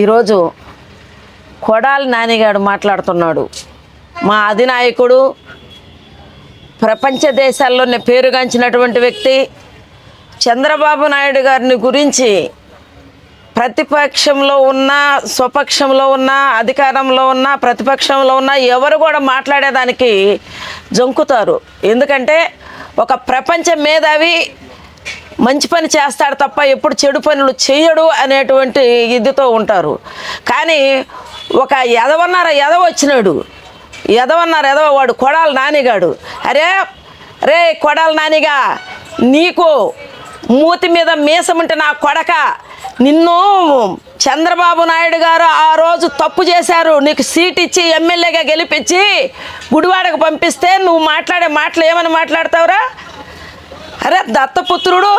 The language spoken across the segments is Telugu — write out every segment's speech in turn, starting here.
ఈరోజు కొడాలి నానిగాడు మాట్లాడుతున్నాడు. మా అధినాయకుడు ప్రపంచ దేశాల్లోనే పేరుగాంచినటువంటి వ్యక్తి. చంద్రబాబు నాయుడు గారిని గురించి ప్రతిపక్షంలో ఉన్న స్వపక్షంలో ఉన్న అధికారంలో ఉన్న ప్రతిపక్షంలో ఉన్న ఎవరు కూడా మాట్లాడేదానికి జంకుతారు. ఎందుకంటే ఒక ప్రపంచ మేధావి మంచి పని చేస్తాడు తప్ప ఎప్పుడు చెడు పనులు చేయడు అనేటువంటి ఇదితో ఉంటారు. కానీ ఒక ఎదవన్నార ఎదవ వచ్చినాడు. ఎదవన్నారు ఎదవ వాడు కొడాలి నానిగాడు. అరే రే కొడాలి నానిగా నీకు మూతి మీద మీసముంటే నా కొడక నిన్ను చంద్రబాబు నాయుడు గారు ఆ రోజు తప్పు చేశారు. నీకు సీట్ ఇచ్చి ఎమ్మెల్యేగా గెలిపించి గుడివాడకు పంపిస్తే నువ్వు మాట్లాడే మాటలు ఏమని మాట్లాడతావురా? అరే దత్తపుత్రుడు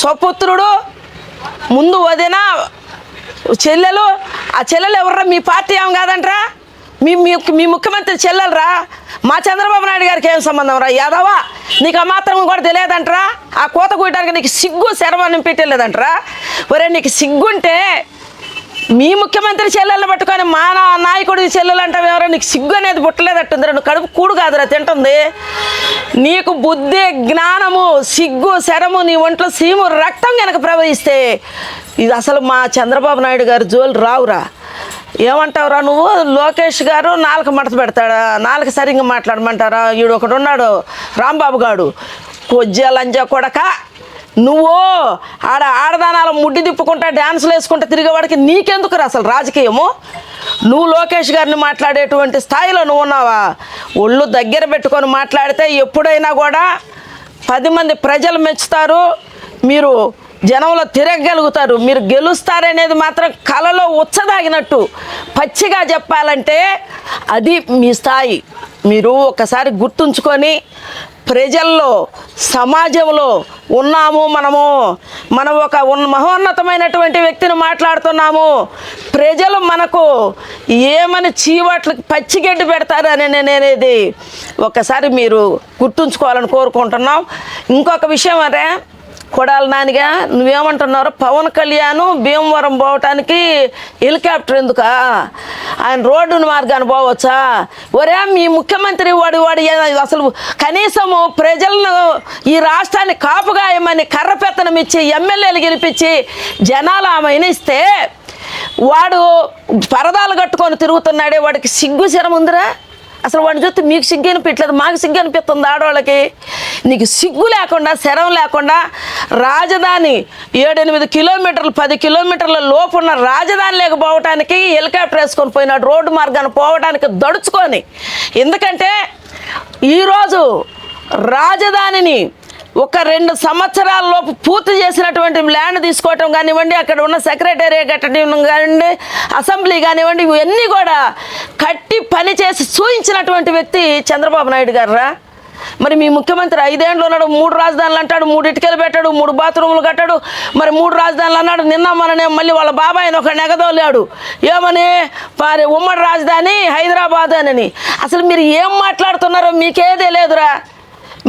స్వపుత్రుడు ముందు వదిన చెల్లెలు ఆ చెల్లెలు ఎవర్రా? మీ పార్టీ ఏం కాదంట్రా? మీ మీ మీ ముఖ్యమంత్రి చెల్లెలరా? మా చంద్రబాబు నాయుడు గారికి ఏం సంబంధం రా? యాదవా నీకు ఆ మాత్రం కూడా తెలియదంటరా? ఆ కోత కూయటానికి నీకు సిగ్గు శరమని పెట్టలేదంట్రా? ఒరే నీకు సిగ్గుంటే మీ ముఖ్యమంత్రి చెల్లెళ్ళు పట్టుకొని మా నా నాయకుడి చెల్లెలు అంటావు ఎవరో? నీకు సిగ్గు అనేది పుట్టలేదట్టుంది నువ్వు కడుపు కూడు కాదురా తింటుంది. నీకు బుద్ధి జ్ఞానము సిగ్గు శరము నీ ఒంట్లో సీము రక్తం కనుక ప్రవహిస్తే ఇది అసలు మా చంద్రబాబు నాయుడు గారు జోలు రావురా. ఏమంటావురా నువ్వు? లోకేష్ గారు నాలుక మడత పెడతాడా? నాలుక సరిగ్గా మాట్లాడమంటారా? ఈడు ఒకడు ఉన్నాడు రాంబాబు గాడు. కొజ్జలంజ కొడక నువ్వు ఆడ ఆడదానాల ముడ్డి తిప్పుకుంటా డ్యాన్సులు వేసుకుంటా తిరిగేవాడికి నీకెందుకురా అసలు రాజకీయము? నువ్వు లోకేష్ గారిని మాట్లాడేటువంటి స్థాయిలో నువ్వు ఉన్నావా? ఒళ్ళు దగ్గర పెట్టుకొని మాట్లాడితే ఎప్పుడైనా కూడా పది మంది ప్రజలు మెచ్చుతారు మీరు జనంలో తిరగగలుగుతారు మీరు గెలుస్తారనేది మాత్రం కలలో ఉచ్చదాగినట్టు పచ్చిగా చెప్పాలంటే అది మీ స్థాయి. మీరు ఒకసారి గుర్తుంచుకొని ప్రజల్లో సమాజంలో ఉన్నాము మనము. మనం ఒక ఉన్న మహోన్నతమైనటువంటి వ్యక్తిని మాట్లాడుతున్నాము. ప్రజలు మనకు ఏమని చీవట్లు పచ్చిగడ్డి పెడతారు అని నేను అనేది ఒకసారి మీరు గుర్తుంచుకోవాలని కోరుకుంటున్నాం. ఇంకొక విషయం అరే కొడాలి నానిగా నువ్వేమంటున్నారు పవన్ కళ్యాణ్ భీమవరం పోవటానికి హెలికాప్టర్ ఎందుకా? ఆయన రోడ్డు మార్గాన్ని పోవచ్చా? ఒరే మీ ముఖ్యమంత్రి వాడు వాడు ఏ- అసలు కనీసము ప్రజలను ఈ రాష్ట్రాన్ని కాపుగాయమని కర్ర పెత్తనం ఇచ్చి ఎమ్మెల్యేలు గెలిపించి జనాలు ఆమె ఇస్తే వాడు పరదాలు కట్టుకొని తిరుగుతున్నాడే వాడికి సిగ్గు శరం ఉందిరా? అసలు వాడిని చూస్తే మీకు సిగ్గు అనిపించలేదు మాకు సిగ్గు అనిపిస్తుంది ఆడవాళ్ళకి. నీకు సిగ్గు లేకుండా శరం లేకుండా రాజధాని ఏడెనిమిది కిలోమీటర్లు పది కిలోమీటర్ల లోపు ఉన్న రాజధాని లేకపోవటానికి హెలికాప్టర్ వేసుకొని పోయినాడు రోడ్డు మార్గాన్ని పోవడానికి దడుచుకొని. ఎందుకంటే ఈరోజు రాజధానిని ఒక రెండు సంవత్సరాల లోపు పూర్తి చేసినటువంటి ల్యాండ్ తీసుకోవటం కానివ్వండి అక్కడ ఉన్న సెక్రటేరియట్ కట్టడం కానివ్వండి అసెంబ్లీ కానివ్వండి ఇవన్నీ కూడా కట్టి పని చేసి చూయించినటువంటి వ్యక్తి చంద్రబాబు నాయుడు గారురా. మరి మీ ముఖ్యమంత్రి ఐదేండ్లు ఉన్నాడు మూడు రాజధానులు అంటాడు మూడు ఇటుకలు పెట్టాడు మూడు బాత్రూములు కట్టాడు మరి మూడు రాజధానులు అన్నాడు నిన్న మననే మళ్ళీ వాళ్ళ బాబాయిని ఒక నెగదోలాడు. ఏమని? మరి ఉమ్మడి రాజధాని హైదరాబాద్ అని. అసలు మీరు ఏం మాట్లాడుతున్నారో మీకే తెలియదురా.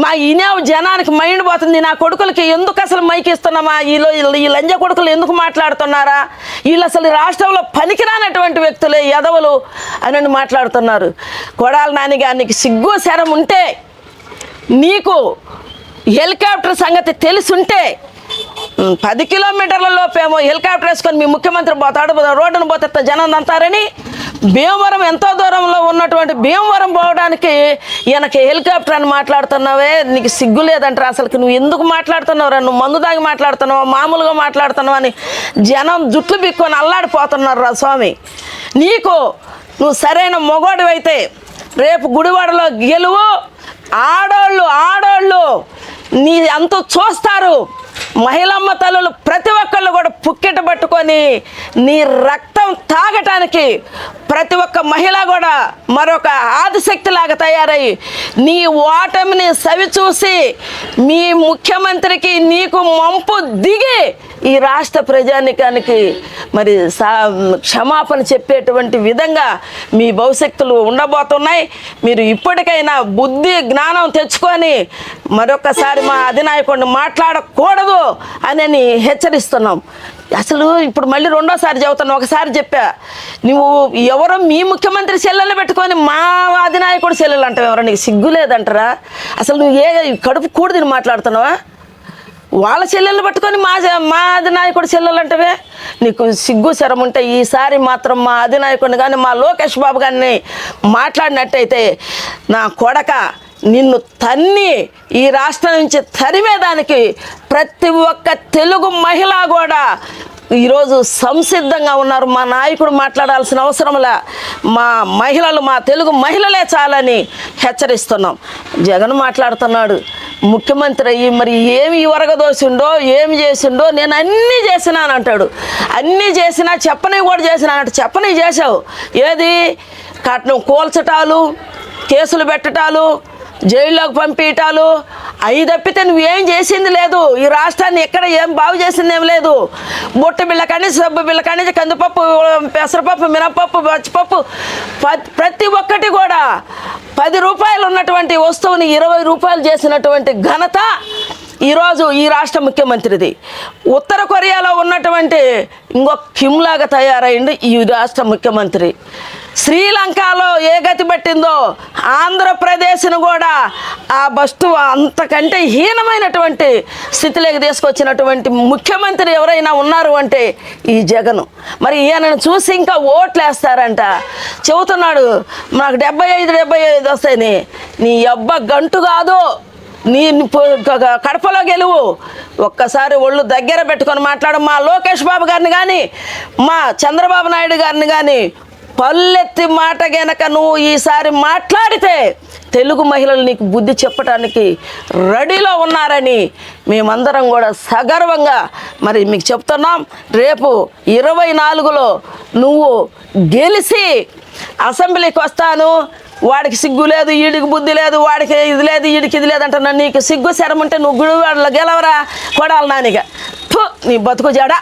మా ఈనే జనానికి మైండ్ పోతుంది నా కొడుకులకి ఎందుకు అసలు మైక్ ఇస్తున్నామా? వీళ్ళు ఈ లంజ కొడుకులు ఎందుకు మాట్లాడుతున్నారా? వీళ్ళు అసలు రాష్ట్రంలో పనికిరానటువంటి వ్యక్తులే ఎదవలు అని మాట్లాడుతున్నారు. కొడాల నానిగానికి సిగ్గు శరం ఉంటే నీకు హెలికాప్టర్ సంగతి తెలుసుంటే పది కిలోమీటర్ల లోపేమో హెలికాప్టర్ వేసుకొని మీ ముఖ్యమంత్రి పోతాడు రోడ్డును పోతే జనం అంతారని భీమవరం ఎంతో దూరంలో ఉన్నటువంటి భీమవరం పోవడానికి ఈయనకి హెలికాప్టర్ అని మాట్లాడుతున్నావే? నీకు సిగ్గు లేదంటే అసలు నువ్వు ఎందుకు మాట్లాడుతున్నావురా? నువ్వు మందు దాగి మాట్లాడుతున్నావు? మామూలుగా మాట్లాడుతున్నావు అని జనం జుట్లు బిక్కొని అల్లాడిపోతున్నారు రా స్వామి. నీకు నువ్వు సరైన మొగోడివైతే రేపు గుడివాడలో గెలువు. ఆడోళ్ళు ఆడోళ్ళు నీ అంత చూస్తారు. మహిళమ్మ తల్లులు ప్రతి ఒక్కళ్ళు కూడా పుక్కెట పట్టుకొని నీ రక్తం తాగటానికి ప్రతి ఒక్క మహిళ కూడా మరొక ఆదిశక్తిలాగా తయారయ్యి నీ ఓటమిని సవిచూసి మీ ముఖ్యమంత్రికి నీకు మంపు దిగి ఈ రాష్ట్ర ప్రజానికానికి మరి సా క్షమాపణ చెప్పేటువంటి విధంగా మీ భవిష్యత్తులు ఉండబోతున్నాయి. మీరు ఇప్పటికైనా బుద్ధి జ్ఞానం తెచ్చుకొని మరొకసారి మా అధినాయకుడిని మాట్లాడకూడదు అని హెచ్చరిస్తున్నాం. అసలు ఇప్పుడు మళ్ళీ రెండోసారి చదువుతాను ఒకసారి చెప్పా. నువ్వు ఎవరో మీ ముఖ్యమంత్రి చెల్లెలు పెట్టుకొని మా అధినాయకుడు చెల్లెలు అంటావు ఎవరో నీకు సిగ్గు లేదంటారా? అసలు నువ్వు ఏ కడుపు కూడదని మాట్లాడుతున్నావా? వాళ్ళ చెల్లెళ్ళు పట్టుకొని మా మా అధినాయకుడు చెల్లెలు అంటవే? నీకు సిగ్గు శరం ఉంటే ఈసారి మాత్రం మా అధినాయకుడిని కానీ మా లోకేష్ బాబు గారిని మాట్లాడినట్టయితే నా కొడక నిన్ను తన్ని ఈ రాష్ట్రం నుంచి తరిమేదానికి ప్రతి ఒక్క తెలుగు మహిళ కూడా ఈరోజు సంసిద్ధంగా ఉన్నారు. మా నాయకుడు మాట్లాడాల్సిన అవసరంలా మా మహిళలు మా తెలుగు మహిళలే చాలని హెచ్చరిస్తున్నాం. జగన్ మాట్లాడుతున్నాడు. ముఖ్యమంత్రి అయ్యి మరి ఏమి వరగదోసిండో ఏమి చేసిండో నేను అన్నీ చేసినాను అంటాడు. అన్నీ చేసినా చెప్పని కూడా చేసినానంట చెప్పని చేసావు ఏది? కట్నం కూల్చటాలు కేసులు పెట్టటాలు జైల్లోకి పంపించటాలు అవి తప్పితే నువ్వేం చేసింది లేదు. ఈ రాష్ట్రాన్ని ఎక్కడ ఏం బాగు చేసింది ఏం లేదు. బుట్ట బిళ్ళ కానీ సబ్బు బిళ్ళ కానీ కందిపప్పు పెసరపప్పు మినపప్పు పచ్చిపప్పు ప్రతి ఒక్కటి కూడా పది రూపాయలు ఉన్నటువంటి వస్తువుని ఇరవై రూపాయలు చేసినటువంటి ఘనత ఈరోజు ఈ రాష్ట్ర ముఖ్యమంత్రిది. ఉత్తర కొరియాలో ఉన్నటువంటి ఇంకొక కిమ్లాగా తయారైంది ఈ రాష్ట్ర ముఖ్యమంత్రి. శ్రీలంకలో ఏ గతి పట్టిందో ఆంధ్రప్రదేశ్ను కూడా ఆ బస్టు అంతకంటే హీనమైనటువంటి స్థితిలోకి తీసుకొచ్చినటువంటి ముఖ్యమంత్రి ఎవరైనా ఉన్నారు అంటే ఈ జగన్. మరి ఈయనను చూసి ఇంకా ఓట్లు వేస్తారంట చెబుతున్నాడు నాకు డెబ్బై ఐదు డెబ్బై ఐదు వస్తాయని నీ అబ్బ గంటు కాదు. నీ కడపలో గెలువు. ఒక్కసారి ఒళ్ళు దగ్గర పెట్టుకొని మాట్లాడు మా లోకేష్ బాబు గారిని కానీ మా చంద్రబాబు నాయుడు గారిని కానీ పల్లెత్తి మాట గనక నువ్వు ఈసారి మాట్లాడితే తెలుగు మహిళలు నీకు బుద్ధి చెప్పడానికి రెడీలో ఉన్నారని మేమందరం కూడా సగర్వంగా మరి మీకు చెప్తున్నాం. రేపు ఇరవై నాలుగులో నువ్వు గెలిచి అసెంబ్లీకి వస్తాను. వాడికి సిగ్గు లేదు ఈడికి బుద్ధి లేదు వాడికి ఇది లేదు ఈడికి ఇది లేదంటున్నా నీకు సిగ్గు శరం ఉంటే నువ్వు గుడి వాళ్ళ గెలవరా? కొడాలి నానిగా. నీ బతుకు జడ.